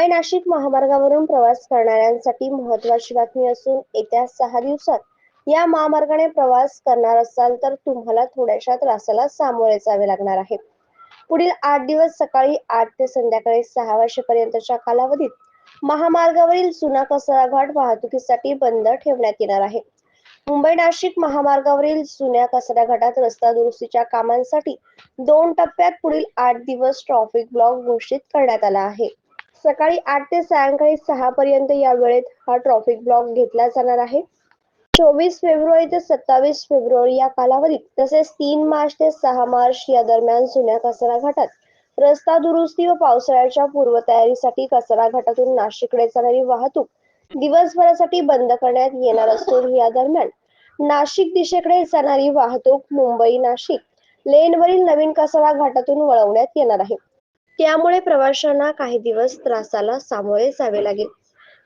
मुंबई नाशिक महामार्गावरून प्रवास करणाऱ्यांसाठी महत्वाची बातमी असून येत्या सहा दिवसात या महामार्गाने प्रवास करणार असाल तर तुम्हाला थोड्याशा त्रासाला सामोरे जावे लागणार आहे. पुढील आठ दिवस सकाळी आठ ते संध्याकाळी सहा वाजेपर्यंतच्या कालावधीत महामार्गावरील जुना कचरा घाट वाहतुकीसाठी बंद ठेवण्यात येणार आहे. मुंबई नाशिक महामार्गावरील जुन्या कचरा घाटात रस्ता दुरुस्तीच्या कामांसाठी दोन टप्प्यात पुढील आठ दिवस ट्रॉफिक ब्लॉक घोषित करण्यात आला आहे. सकाळी आठ ते सायंकाळी सहा पर्यंत या वेळेत हा ट्रॉफिक ब्लॉक घेतला जाणार आहे. चोवीस फेब्रुवारी ते सत्तावीस फेब्रुवारी या कालावधीत तसेच तीन मार्च ते सहा मार्च या दरम्यान जुन्या कचरा घाटात रस्ता दुरुस्ती व पावसाळ्याच्या पूर्वतयारीसाठी कचरा घाटातून नाशिककडे जाणारी वाहतूक दिवसभरासाठी बंद करण्यात येणार असून या दरम्यान नाशिक दिशेकडे जाणारी वाहतूक मुंबई नाशिक लेनवरील नवीन कचरा घाटातून वळवण्यात येणार आहे. त्यामुळे प्रवाशांना काही दिवस त्रासाला सामोरे जावे लागेल.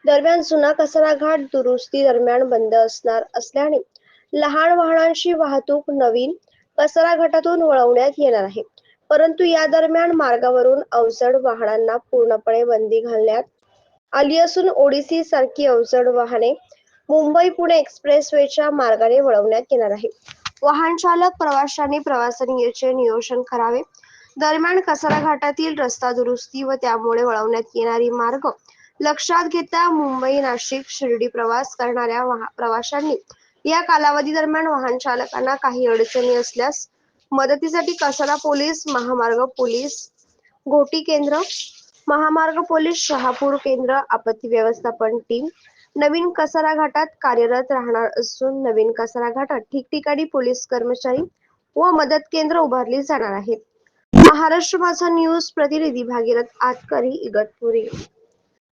दरम्यान जुना कचरा घाट दुरुस्ती दरम्यान बंद असणार असल्याने लहान वाहनांची वाहतूक नवीन कचरा घाटातून वळवण्यात येणार आहे. परंतु या दरम्यान मार्गावरून अवजड वाहनांना पूर्णपणे बंदी घालण्यात आली असून ओडिसी सारखी अवजड वाहने मुंबई पुणे एक्सप्रेसवेच्या मार्गाने वळवण्यात येणार आहे वाहन चालक प्रवाशांनी प्रवासाचे नियोजन करावे. दरम्यान कसारा घाटातील रस्ता दुरुस्ती व त्यामुळे वळवण्यात येणारी मार्ग लक्षात घेता मुंबई नाशिक शिर्डी प्रवास करणाऱ्या वाह- प्रवाशांनी या कालावधी दरम्यान वाहन चालकांना काही अडचणी असल्यास मदतीसाठी कसारा पोलीस महामार्ग पोलीस घोटी केंद्र महामार्ग पोलीस शहापूर केंद्र आपत्ती व्यवस्थापन टीम नवीन कसारा घाटात कार्यरत राहणार असून नवीन कसारा घाटात ठिकठिकाणी पोलीस कर्मचारी व मदत केंद्र उभारली जाणार आहेत. महाराष्ट्र माझा न्यूज प्रतिनिधी भागीरथ आतकरी इगतपुरी.